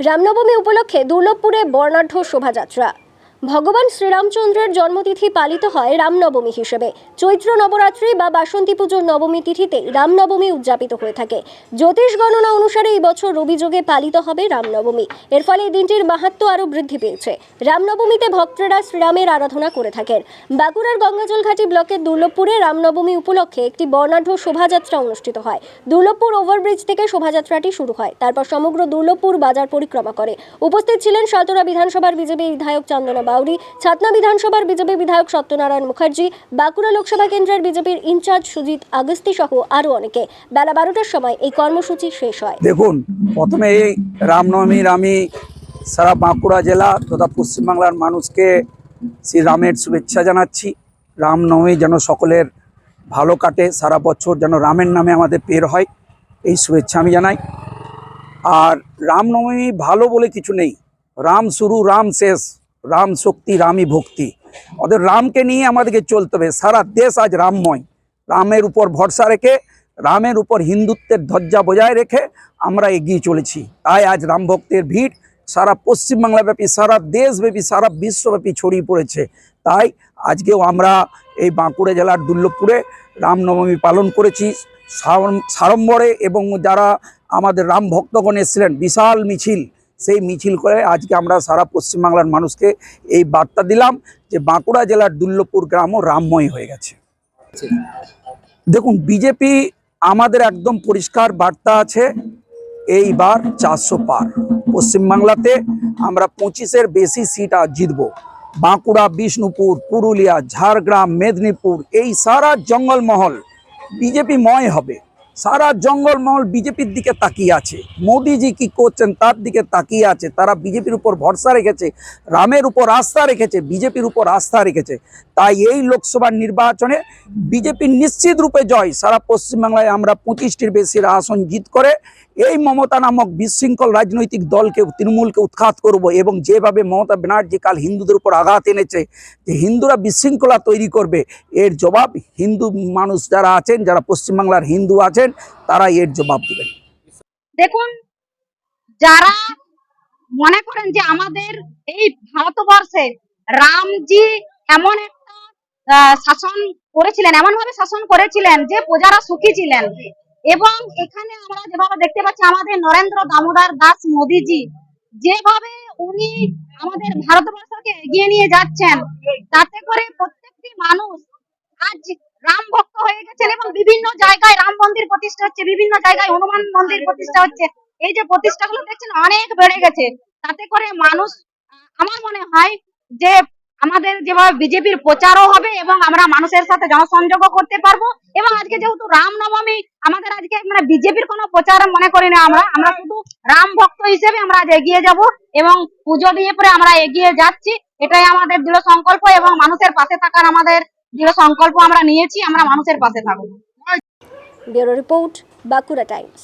রামনবমী উপলক্ষে দুর্লভপুরে বর্ণাঢ্য শোভাযাত্রা। ভগবান শ্রীরামচন্দ্রের জন্মতিথি পালিত হয় রামনবমী হিসেবে। চৈত্র নবরাত্রি বা বাসন্তী পুজোর নবমী তিথিতে রামনবমী উদযাপিত হয়ে থাকে। জ্যোতিষ গণনা অনুসারে এই বছর রবিযোগে পালিত হবে রামনবমী। এর ফলে এই দিনটির মাহাত্ম আরও বৃদ্ধি পেয়েছে। রামনবমীতে ভক্তরা শ্রীরামের আরাধনা করে থাকেন। বাঁকুড়ার গঙ্গাজল ঘাটি ব্লকের দুর্লভপুরে রামনবমী উপলক্ষে একটি বর্ণাঢ্য শোভাযাত্রা অনুষ্ঠিত হয়। দুর্লভপুর ওভারব্রিজ থেকে শোভাযাত্রাটি শুরু হয়। তারপর সমগ্র দুর্লভপুর বাজার পরিক্রমা করে। উপস্থিত ছিলেন সালতোরা বিধানসভার বিজেপি বিধায়ক চন্দনা বাউরি, ছাতনা বিধানসভার বিজেপি বিধায়ক সত্যনারায়ণ মুখার্জি, বাঁকুড়া লোকসভা কেন্দ্রের বিজেপির ইনচার্জ সুজিত আগস্তি সহ আরও অনেকে। বেলা বারোটার সময় এই কর্মসূচি শেষ হয়। দেখুন, প্রথমে এই রামনবমীর আমি সারা বাঁকুড়া জেলা তথা পশ্চিমবাংলার মানুষকে শ্রী রামের শুভেচ্ছা জানাচ্ছি। রামনবমী যেন সকলের ভালো কাটে, সারা বছর যেন রামের নামে আমাদের পের হয়, এই শুভেচ্ছা আমি জানাই। আর রামনবমী ভালো বলে কিছু নেই। রাম শুরু, রাম শেষ। রাম শক্তি, রামই ভক্তি। ওদের রামকে নিয়ে আমাদেরকে চলতে হবে। সারা দেশ আজ রামময়। রামের উপর ভরসা রেখে, রামের উপর হিন্দুত্বের ধ্বজা বজায় রেখে আমরা এগিয়ে চলেছি। তাই আজ রাম ভক্তের ভিড় সারা পশ্চিমবাংলাব্যাপী, সারা দেশব্যাপী, সারা বিশ্বব্যাপী ছড়িয়ে পড়েছে। তাই আজকেও আমরা এই বাঁকুড়া জেলার দুর্লভপুরে রামনবমী পালন করেছি। সাড়ম- সাড়ম্বরে এবং যারা আমাদের রাম ভক্তগণ এসেছিলেন, বিশাল মিছিল সেই মিছিল করে আজকে আমরা সারা পশ্চিমবাংলার মানুষকে এই বার্তা দিলাম যে বাঁকুড়া জেলার দুর্লভপুর গ্রামও রামময় হয়ে গেছে। দেখুন, বিজেপি আমাদের একদম পরিষ্কার বার্তা আছে, এইবার চারশো পার। পশ্চিমবাংলাতে আমরা পঁচিশের বেশি সিট আজ জিতব। বাঁকুড়া, বিষ্ণুপুর, পুরুলিয়া, ঝাড়গ্রাম, মেদিনীপুর, এই সারা জঙ্গলমহল বিজেপি ময় হবে। সারা জঙ্গলমহল বিজেপির দিকে তাকিয়ে আছে। মোদিজি কি করছেন তার দিকে তাকিয়ে আছে। তারা বিজেপির উপর ভরসা রেখেছে, রামের উপর আস্থা রেখেছে, বিজেপির উপর আস্থা রেখেছে। তাই এই লোকসভার নির্বাচনে বিজেপির নিশ্চিত রূপে জয়। সারা পশ্চিমবাংলায় আমরা পঁচিশটির বেশি আসন জিত করে এই মমতা নামক বিশৃঙ্খল রাজনৈতিক দলকে, তৃণমূলকে উৎখাত করব এবং যেভাবে মমতা ব্যানার্জি কাল হিন্দুদের উপর আঘাত এনেছে যে হিন্দুরা বিশৃঙ্খলা তৈরি করবে, এর জবাব হিন্দু মানুষ যারা আছেন, যারা পশ্চিমবাংলার হিন্দু আছেন তারা এর জবাব দেবেন। দেখুন, যারা মনে করেন যে আমাদের এই ভারতবর্ষে রামজি এমন একটা শাসন করেছিলেন এমন ভাবে শাসন করেছিলেন যে প্রজারা সুখী ছিলেন। এবং এখানে আমরা যেভাবে দেখতে পাচ্ছি, আমাদের নরেন্দ্র দামোদর দাস মোদিজি যেভাবে উনি আমাদের ভারতবর্ষকে এগিয়ে নিয়ে যাচ্ছেন, তাতে করে প্রত্যেকটি মানুষ আজ রাম ভক্ত হয়ে এবং বিভিন্ন জায়গায় রাম মন্দির প্রতিষ্ঠা হচ্ছে, বিভিন্ন জায়গায় হনুমান মন্দির প্রতিষ্ঠা হচ্ছে। এই যে প্রতিষ্ঠাগুলো দেখছেন অনেক বেড়ে গেছে। তাতে করে মানুষ, আমার মনে হয় যে আমাদের যেভাবে বিজেপির প্রচারও হবে এবং আমরা মানুষের সাথে জনসংযোগও করতে পারব। এবং আজকে যেহেতু রামনবমী, আমাদের আজকে মানে বিজেপির কোনো প্রচার মনে করি না আমরা। আমরা শুধু রাম ভক্ত হিসেবে আমরা আজ এগিয়ে যাব এবং পুজো দিয়ে পরে আমরা এগিয়ে যাচ্ছি। এটাই আমাদের দৃঢ় সংকল্প এবং মানুষের পাশে থাকার আমাদের দৃঢ় সংকল্প আমরা নিয়েছি আমরা মানুষের পাশে থাকব। Bureau report Bankura Times.